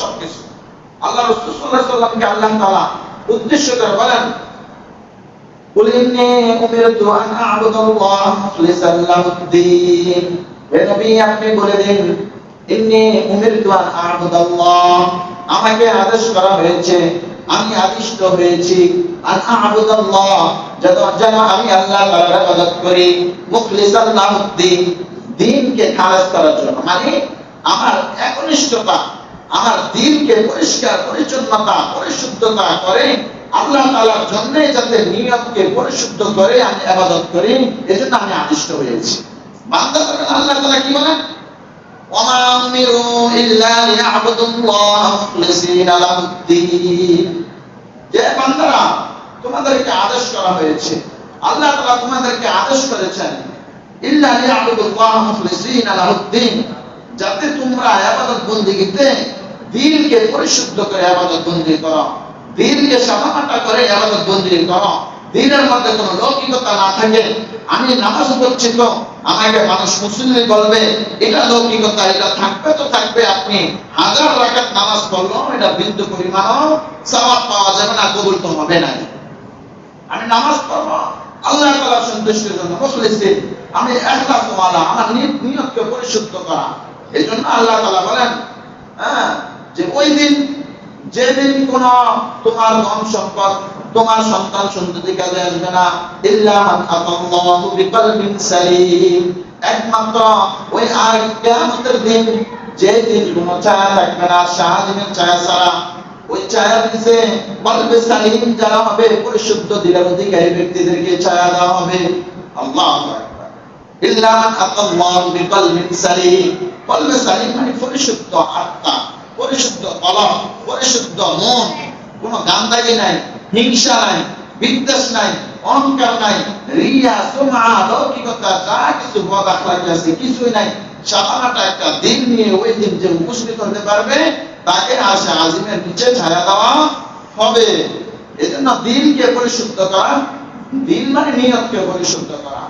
সবকিছু আল্লাহ রসুল সাল্লাহ সাল্লামকে আল্লাহ তাআলা উদ্দেশ্য করে বলেন قل إني أمرت أن أعبد الله مخلصا له الدين হে নবী আপনি বলে দিন ইন্নি উমিরতু আন আ'বুদাল্লাহ আমাকে আদেশ করা হয়েছে আমি আদিষ্ট হয়েছি আন আ'বুদাল্লাহ যেন যেন আমি আল্লাহ তাআলার ইবাদত করি মুখলিসান লাহুদ্দিন দ্বীনকে খালাস করার জন্য মানে আমার একনিষ্ঠতা আমার দিনকে পরিষ্কার পরিচ্ছন্নতা পরিশুদ্ধতা করে আল্লাহ তাআলার জন্য যাতে নিয়তকে পরিশুদ্ধ করে আমি ইবাদত করি এজন্য আমি আদিষ্ট হয়েছি বান্দা আল্লাহ তাআলা কি বলেন وما أمروا إلا ليعبدوا الله مخلصين له الدين যে বান্দারা তোমাদেরকে আদেশ করা হয়েছে আল্লাহ তাআলা তোমাদেরকে আদেশ করেছেন ইল্লা লিয়াবুদুল্লাহ মুখলিসিনা লাহুদ্দিন যাতে তোমরা ইবাদত বন্দেগীতে দিলকে পরিশুদ্ধ করে ইবাদত বন্দি করো। দিলকে সামাটা করে ইবাদত বন্দি করো। দিনের মধ্যে কোনো লৌকিকতা না থাকে। আমি নামাজ পড়ছি তো, আমাকে মানুষ মুসলিম বলবে, এটা লৌকিকতা, এটা থাকবে তো থাকবে, আপনি হাজার রাকাত নামাজ পড়ল এটা বিন্দু পরিমাণও সওয়াব পাওয়া যাবে না, কবুল তো হবে না। আমি নামাজ পড়ব, আল্লাহ তাআলা সন্তুষ্টির জন্য মুখলিসিন আমি ইখলাস ওয়ালা আমার নিয়তকে পরিশুদ্ধ করা। এই জন্য আল্লাহ তাআলা বলেন হ্যাঁ যে ওই দিন, যেদিন কোন তোমার ধন সম্পদ, তোমার সন্তান সন্ততি কাজে আসবে না একমাত্র ওই আর দিন, যে দিন ছায়া থাকবে না ছায়া ওই ছায়া দিছে বলবে সালিম যারা হবে, পরিশুদ্ধ দিলের অধিকারী ব্যক্তিদেরকে ছায়া দেওয়া হবে। আল্লাহু ইল্লা আতাল্লাহু সালিম। মানে পরিশুদ্ধ আত্মা, পরিশুদ্ধ কলম, পরিশুদ্ধ মন। গান্দাগি নাই, হিংসা নাই, বিদ্বেষ নাই, অহংকার নাই। রিয়া সুমা লৌকিকতা, যা কিছু আছে, কিছুই নাই। সাধারণটা একটা দিন নিয়ে ওই দিন যে উপস্থিত হতে পারবে তাকে আসে আজিমের নিচে ছায়া দেওয়া হবে। এজন্য দিনকে পরিশুদ্ধ করা, দিন মানে নিয়তকে পরিশুদ্ধ করা।